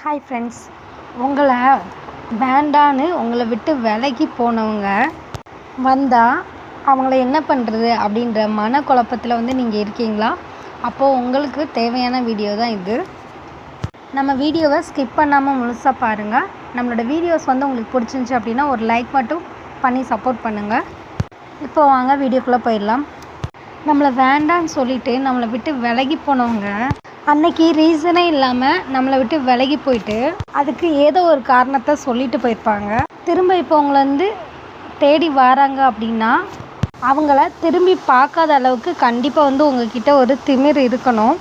Hi friends உங்களை வேண்டான்னு உங்களை விட்டு விலகி போனவங்க வந்தால் அவங்கள என்ன பண்ணுறது அப்படின்ற மனக்குழப்பத்தில் வந்து நீங்கள் இருக்கீங்களா? அப்போது உங்களுக்கு தேவையான வீடியோ தான் இது. நம்ம வீடியோவை ஸ்கிப் பண்ணாமல் முழுசாக பாருங்கள் நம்மளோட வீடியோஸ் வந்து உங்களுக்கு பிடிச்சிருந்துச்சி அப்படின்னா ஒரு லைக் மட்டும் பண்ணி சப்போர்ட் பண்ணுங்கள் இப்போ வாங்க வீடியோக்குள்ளே போயிடலாம். நம்மளை வேண்டான்னு சொல்லிட்டு நம்மளை விட்டு விலகி போனவங்க அன்னைக்கு ரீசனே இல்லாமல் நம்மளை விட்டு விலகி போயிட்டு அதுக்கு ஏதோ ஒரு காரணத்தை சொல்லிட்டு போயிருப்பாங்க. திரும்ப இப்போ உங்களை வந்து தேடி வராங்க அப்படின்னா அவங்கள திரும்பி பார்க்காத அளவுக்கு கண்டிப்பாக வந்து உங்ககிட்ட ஒரு திமிர் இருக்கணும்.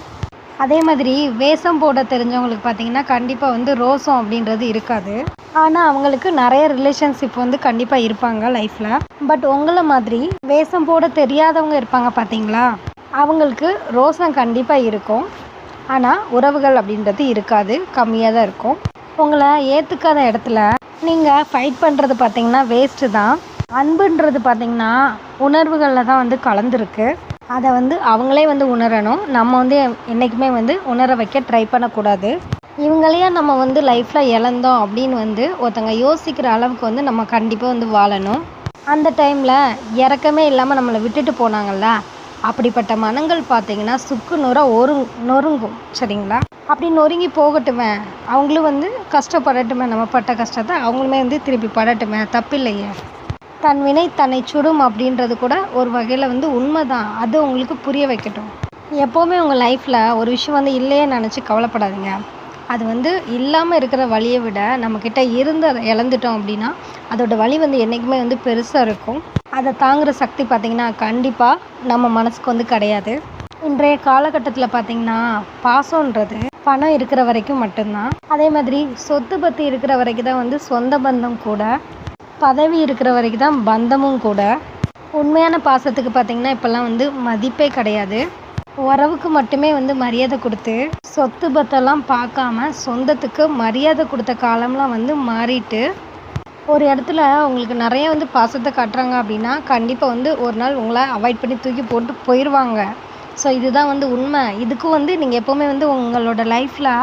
அதே மாதிரி வேஷம் போட தெரிஞ்சவங்களுக்கு பார்த்தீங்கன்னா கண்டிப்பாக வந்து ரோசம் அப்படின்றது இருக்காது. ஆனால் அவங்களுக்கு நிறைய ரிலேஷன்ஷிப் வந்து கண்டிப்பாக இருப்பாங்க லைஃப்பில் பட் உங்களை மாதிரி வேஷம் போட தெரியாதவங்க இருப்பாங்க பார்த்தீங்களா அவங்களுக்கு ரோசம் கண்டிப்பாக இருக்கும். ஆனால் உறவுகள் அப்படின்றது இருக்காது. கம்மியாக தான் இருக்கும். உங்களை ஏற்றுக்காத இடத்துல நீங்கள் ஃபைட் பண்ணுறது பார்த்தீங்கன்னா வேஸ்ட்டு தான். அன்புன்றது பார்த்தீங்கன்னா உணர்வுகளில் தான் வந்து கலந்துருக்கு. அதை வந்து அவங்களே வந்து உணரணும். நம்ம வந்து என்றைக்குமே வந்து உணர வைக்க ட்ரை பண்ணக்கூடாது. இவங்களையே நம்ம வந்து லைஃப்பில் இழந்தோம் அப்படின்னு வந்து ஒருத்தங்க யோசிக்கிற அளவுக்கு வந்து நம்ம கண்டிப்பாக வந்து வாழணும். அந்த டைமில் இறக்கமே இல்லாமல் நம்மளை விட்டுட்டு போனாங்கல்ல அப்படிப்பட்ட மனங்கள் பார்த்தீங்கன்னா சுக்கு நுற ஒரு நொறுங்கும் சரிங்களா? அப்படி நொறுங்கி போகட்டுமே அவங்களும் வந்து கஷ்டப்படட்டுமே நம்ம பட்ட கஷ்டத்தை அவங்களுமே வந்து திருப்பி படட்டுமே தப்பில்லையே. தன் வினை தன்னை சுடும் அப்படின்றது கூட ஒரு வகையில் வந்து உண்மை தான் அது உங்களுக்கு புரிய வைக்கட்டும். எப்போவுமே உங்கள் லைஃப்பில் ஒரு விஷயம் வந்து இல்லையே நினச்சி கவலைப்படாதீங்க. அது வந்து இல்லாமல் இருக்கிற வழியை விட நம்மக்கிட்ட இருந்து அதை இழந்துட்டோம் அப்படின்னா அதோடய வலி வந்து என்றைக்குமே வந்து பெருசாக இருக்கும். அதை தாங்குகிற சக்தி பார்த்திங்கன்னா கண்டிப்பாக நம்ம மனசுக்கு வந்து கிடையாது. இன்றைய காலகட்டத்தில் பார்த்திங்கன்னா பாசம்ன்றது பணம் இருக்கிற வரைக்கும் மட்டும்தான். அதே மாதிரி சொத்து பற்றி இருக்கிற வரைக்கும் தான் வந்து சொந்த பந்தம் கூட பதவி இருக்கிற வரைக்கும் தான் பந்தமும் கூட. உண்மையான பாசத்துக்கு பார்த்திங்கன்னா இப்போல்லாம் வந்து மதிப்பே கிடையாது. உறவுக்கு மட்டுமே வந்து மரியாதை கொடுத்து சொத்து பத்தெல்லாம் பார்க்காம சொந்தத்துக்கு மரியாதை கொடுத்த காலம்லாம் வந்து மாறிட்டு ஒரு இடத்துல உங்களுக்கு நிறைய வந்து பாசத்தை காட்டுறாங்க அப்படின்னா கண்டிப்பாக வந்து ஒரு நாள் உங்களை அவாய்ட் பண்ணி தூக்கி போட்டு போயிடுவாங்க ஸோ இதுதான் வந்து உண்மை. இதுக்கும் வந்து நீங்கள் எப்போவுமே வந்து உங்களோட லைஃப்பில்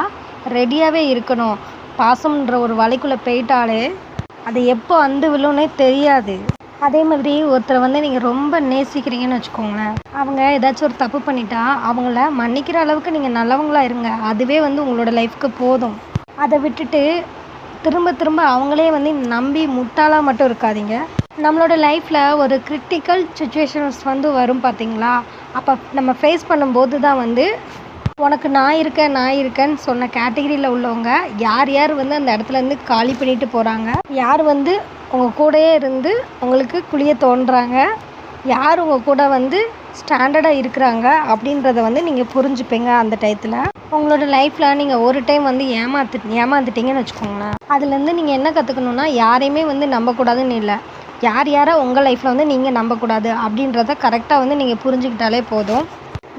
ரெடியாகவே இருக்கணும். பாசம்ன்ற ஒரு வலைக்குள்ளே போயிட்டாலே அது எப்போ வந்து விழுன்னே தெரியாது. அதே மாதிரி ஒருத்தரை வந்து நீங்கள் ரொம்ப நேசிக்கிறீங்கன்னு வச்சுக்கோங்களேன். அவங்க ஏதாச்சும் ஒரு தப்பு பண்ணிட்டா அவங்கள மன்னிக்கிற அளவுக்கு நீங்கள் நல்லவங்களாக இருங்க. அதுவே வந்து உங்களோட லைஃப்க்கு போதும். அதை விட்டுட்டு திரும்ப திரும்ப அவங்களே வந்து நம்பி முட்டாளாக மட்டும் இருக்காதீங்க. நம்மளோட லைஃப்பில் ஒரு கிரிட்டிக்கல் சுச்சுவேஷன்ஸ் வந்து வரும் பார்த்தீங்களா அப்போ நம்ம ஃபேஸ் பண்ணும்போது தான் வந்து உனக்கு நான் இருக்கேன் நான் இருக்கேன்னு சொன்ன கேட்டகிரியில் உள்ளவங்க யார் யார் வந்து அந்த இடத்துலேருந்து காலி பண்ணிட்டு போகிறாங்க யார் வந்து உங்கள் கூடயே இருந்து உங்களுக்கு குளிய தோன்றாங்க. யார் உங்கள் கூட வந்து ஸ்டாண்டர்டாக இருக்கிறாங்க அப்படின்றத வந்து நீங்கள் புரிஞ்சுப்பீங்க அந்த டயத்தில். உங்களோட லைஃப்பில் நீங்கள் ஒரு டைம் வந்து ஏமாத்து ஏமாந்துட்டீங்கன்னு வச்சுக்கோங்களேன். அதுலேருந்து நீங்கள் என்ன கற்றுக்கணுன்னா யாரையுமே வந்து நம்பக்கூடாதுன்னு இல்லை. யார் யாரை உங்கள் லைஃப்பில் வந்து நீங்கள் நம்பக்கூடாது அப்படின்றத கரெக்டாக வந்து நீங்கள் புரிஞ்சுக்கிட்டாலே போதும்.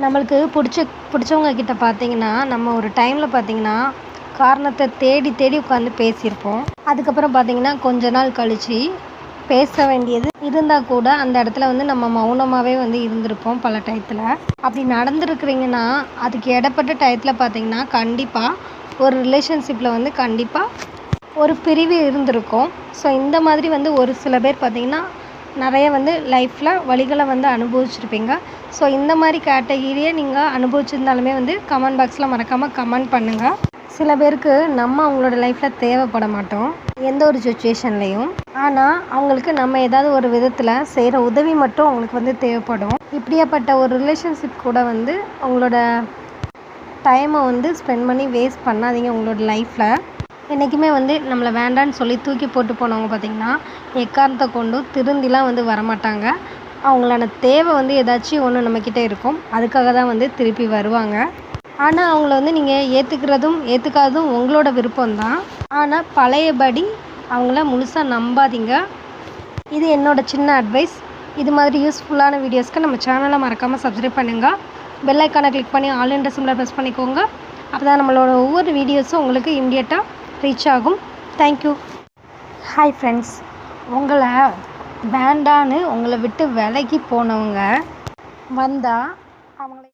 நம்மளுக்கு பிடிச்ச பிடிச்சவங்க கிட்ட பார்த்தீங்கன்னா நம்ம ஒரு டைமில் பார்த்தீங்கன்னா காரணத்தை தேடி தேடி உட்காந்து பேசியிருப்போம். அதுக்கப்புறம் பார்த்தீங்கன்னா கொஞ்ச நாள் கழித்து பேச வேண்டியது இருந்தால் கூட அந்த இடத்துல வந்து நம்ம மௌனமாகவே வந்து இருந்திருப்போம் பல டயத்தில் அப்படி நடந்துருக்குறீங்கன்னா அதுக்கு இடப்பட்ட டயத்தில் பார்த்தீங்கன்னா கண்டிப்பாக ஒரு ரிலேஷன்ஷிப்பில் வந்து கண்டிப்பாக ஒரு பிரிவு இருந்திருக்கும். ஸோ இந்த மாதிரி வந்து ஒரு சில பேர் பார்த்திங்கன்னா நிறைய வந்து லைஃப்பில் வழிகளை வந்து அனுபவிச்சிருப்பீங்க. ஸோ இந்த மாதிரி கேட்டகிரியை நீங்கள் அனுபவிச்சிருந்தாலுமே வந்து கமெண்ட் பாக்ஸில் மறக்காமல் கமெண்ட் பண்ணுங்கள் சில பேருக்கு நம்ம அவங்களோட லைஃப்பில் தேவைப்பட மாட்டோம். எந்த ஒரு சுச்சுவேஷன்லேயும் ஆனால் அவங்களுக்கு நம்ம ஏதாவது ஒரு விதத்தில் செய்கிற உதவி மட்டும் அவங்களுக்கு வந்து தேவைப்படும். இப்படியாப்பட்ட ஒரு ரிலேஷன்ஷிப் கூட வந்து அவங்களோட டைமை வந்து ஸ்பெண்ட் பண்ணி வேஸ்ட் பண்ணாதீங்க உங்களோட லைஃப்பில் என்றைக்குமே வந்து நம்மளை வேண்டான்னு சொல்லி தூக்கி போட்டு போனவங்க பார்த்திங்கன்னா எக்காரணத்தை கொண்டும் திருந்திலாம் வந்து வரமாட்டாங்க. அவங்களான தேவை வந்து ஏதாச்சும் ஒன்று நம்மக்கிட்ட இருக்கும். அதுக்காக தான் வந்து திருப்பி வருவாங்க. ஆனால் அவங்கள வந்து நீங்கள் ஏற்றுக்கிறதும் ஏற்றுக்காததும் உங்களோட விருப்பம்தான். ஆனால் பழையபடி அவங்கள முழுசாக நம்பாதீங்க. இது என்னோடய சின்ன அட்வைஸ் இது மாதிரி யூஸ்ஃபுல்லான வீடியோஸ்க்கு நம்ம சேனலை மறக்காமல் சப்ஸ்கிரைப் பண்ணுங்கள் பெல் ஐக்கானை கிளிக் பண்ணி ஆல் இன்ட்ரெஸ்ட் சிம்மில் ப்ரெஸ் பண்ணிக்கோங்க. அப்போ தான் நம்மளோட ஒவ்வொரு வீடியோஸும் உங்களுக்கு இம்மிடியட்டாக ரீச் ஆகும். தேங்க்யூ ஹாய் ஃப்ரெண்ட்ஸ் உங்களை வேண்டான்னு உங்களை விட்டு விலகி போனவங்க வந்தால் அவங்கள